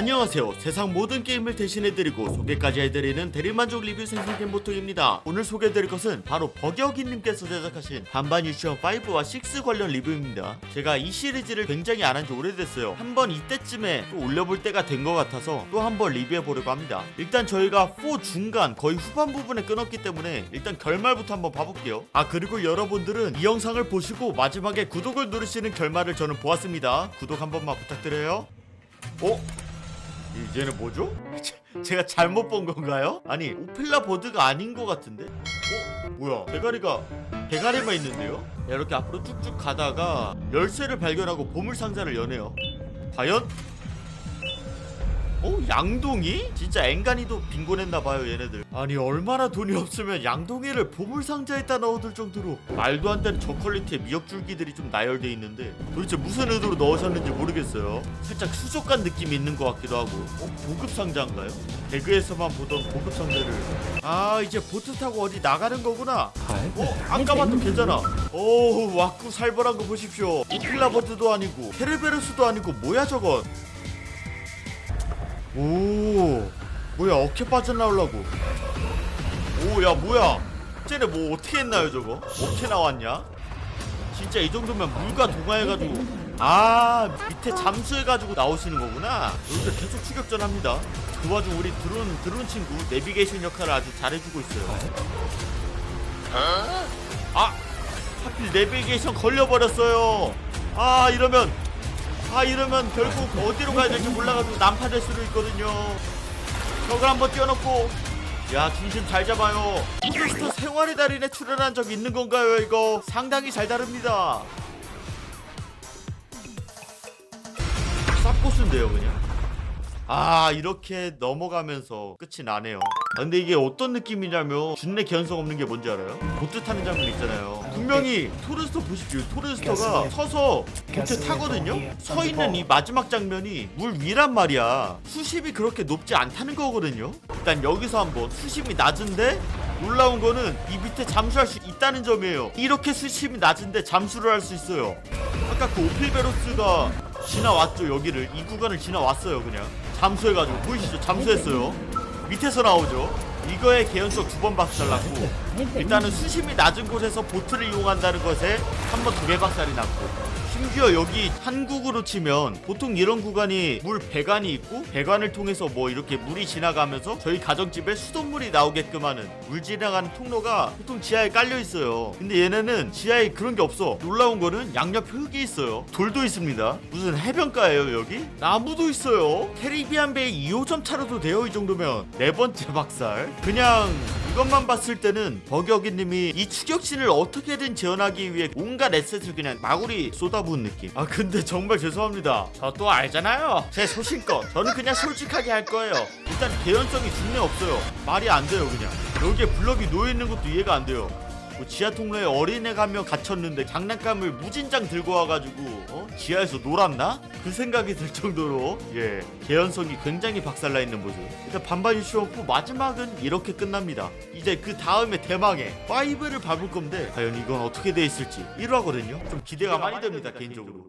안녕하세요. 세상 모든 게임을 대신해드리고 소개까지 해드리는 대리만족 리뷰 생생캠 보통입니다. 오늘 소개해드릴 것은 바로 버겨기님께서 제작하신 반반 유치원 5와 6 관련 리뷰입니다. 제가 이 시리즈를 굉장히 안 한 지 오래됐어요. 한번 이때쯤에 또 올려볼 때가 된 것 같아서 또 한번 리뷰해보려고 합니다. 일단 저희가 4 중간 거의 후반 부분에 끊었기 때문에 일단 결말부터 한번 봐볼게요. 아 그리고 여러분들은 이 영상을 보시고 마지막에 구독을 누르시는 결말을 저는 보았습니다. 구독 한 번만 부탁드려요. 어? 이제는 뭐죠? 제- 제가 잘못 본 건가요? 아니 오펠라 버드가 아닌 것 같은데? 어? 뭐야 대가리가 대가리만 있는데요? 야, 이렇게 앞으로 쭉쭉 가다가 열쇠를 발견하고 보물 상자를 여네요 과연? 어? 양동이? 진짜 앵간히도 빈곤했나봐요 얘네들 아니 얼마나 돈이 없으면 양동이를 보물 상자에다 넣어둘 정도로 말도 안 되는 저퀄리티의 미역줄기들이 좀 나열돼 있는데 도대체 무슨 의도로 넣으셨는지 모르겠어요 살짝 수족관 느낌이 있는 것 같기도 하고 어? 보급 상자인가요? 배그에서만 보던 보급 상자를 아 이제 보트 타고 어디 나가는 거구나 어? 아까 봐도 괜찮아 오 왁구 살벌한 거 보십시오 이필라버드도 아니고 케르베르스도 아니고 뭐야 저건 오 뭐야 어깨 빠져나오려고. 오 야 뭐야. 쟤네 뭐 어떻게 했나요 저거? 어떻게 나왔냐? 진짜 이 정도면 물과 동화해가지고. 아 밑에 잠수해가지고 나오시는 거구나. 여기서 계속 추격전 합니다. 그 와중 우리 드론 드론 친구 내비게이션 역할을 아주 잘해주고 있어요. 아 하필 내비게이션 걸려버렸어요. 아 이러면 아 이러면 결국 어디로 가야 될지 몰라가지고 난파될 수도 있거든요. 벽을 한번 띄워놓고. 야 중심 잘 잡아요. 푸드스터 생활의 달인에 출연한 적 있는 건가요 이거? 상당히 잘 다릅니다. 쌉고수인데요 그냥 아 이렇게 넘어가면서 끝이 나네요. 아, 근데 이게 어떤 느낌이냐면 준내 견성 없는 게 뭔지 알아요? 보트 타는 장면 있잖아요. 분명히 토르스터 보십시오. 토르스터가 서서 보트 타거든요? 서 있는 이 마지막 장면이 물 위란 말이야. 수심이 그렇게 높지 않다는 거거든요? 일단 여기서 한번 수심이 낮은데 놀라운 거는 이 밑에 잠수할 수 있다는 점이에요. 이렇게 수심이 낮은데 잠수를 할 수 있어요. 아까 그 오필베로스가 지나왔죠 여기를. 이 구간을 지나왔어요 그냥 잠수해가지고 보이시죠? 잠수했어요. 밑에서 나오죠. 이거에 개연석 두번 박살났고 일단은 수심이 낮은 곳에서 보트를 이용한다는 것에 한 번 두 개 박살이 났고 심지어 여기 한국으로 치면 보통 이런 구간이 물 배관이 있고 배관을 통해서 뭐 이렇게 물이 지나가면서 저희 가정집에 수돗물이 나오게끔 하는 물 지나가는 통로가 보통 지하에 깔려 있어요. 근데 얘네는 지하에 그런 게 없어. 놀라운 거는 양옆 흙이 있어요. 돌도 있습니다. 무슨 해변가예요 여기? 나무도 있어요. 캐리비안 베이 2호점 차로도 돼요 이 정도면 네 번째 박살. 그냥 이것만 봤을 때는 버겨기님이 이 추격신을 어떻게든 재현하기 위해 온갖 에셋을 그냥 마구리 쏟아부은 느낌. 아 근데 정말 죄송합니다. 저 또 알잖아요. 제 소신껏 저는 그냥 솔직하게 할 거예요. 일단 개연성이 중내 없어요. 말이 안 돼요 그냥. 여기에 블럭이 놓여 있는 것도 이해가 안 돼요. 뭐 지하 통로에 어린애 가며 갇혔는데 장난감을 무진장 들고 와가지고 어? 지하에서 놀았나? 그 생각이 들 정도로 예 개연성이 굉장히 박살나 있는 모습. 일단 반반 유치원프 마지막은 이렇게 끝납니다. 이제 그 다음에 대망의 5를 밟을 건데 과연 이건 어떻게 돼 있을지. 1화거든요. 좀 기대가 많이 됩니다 개인적으로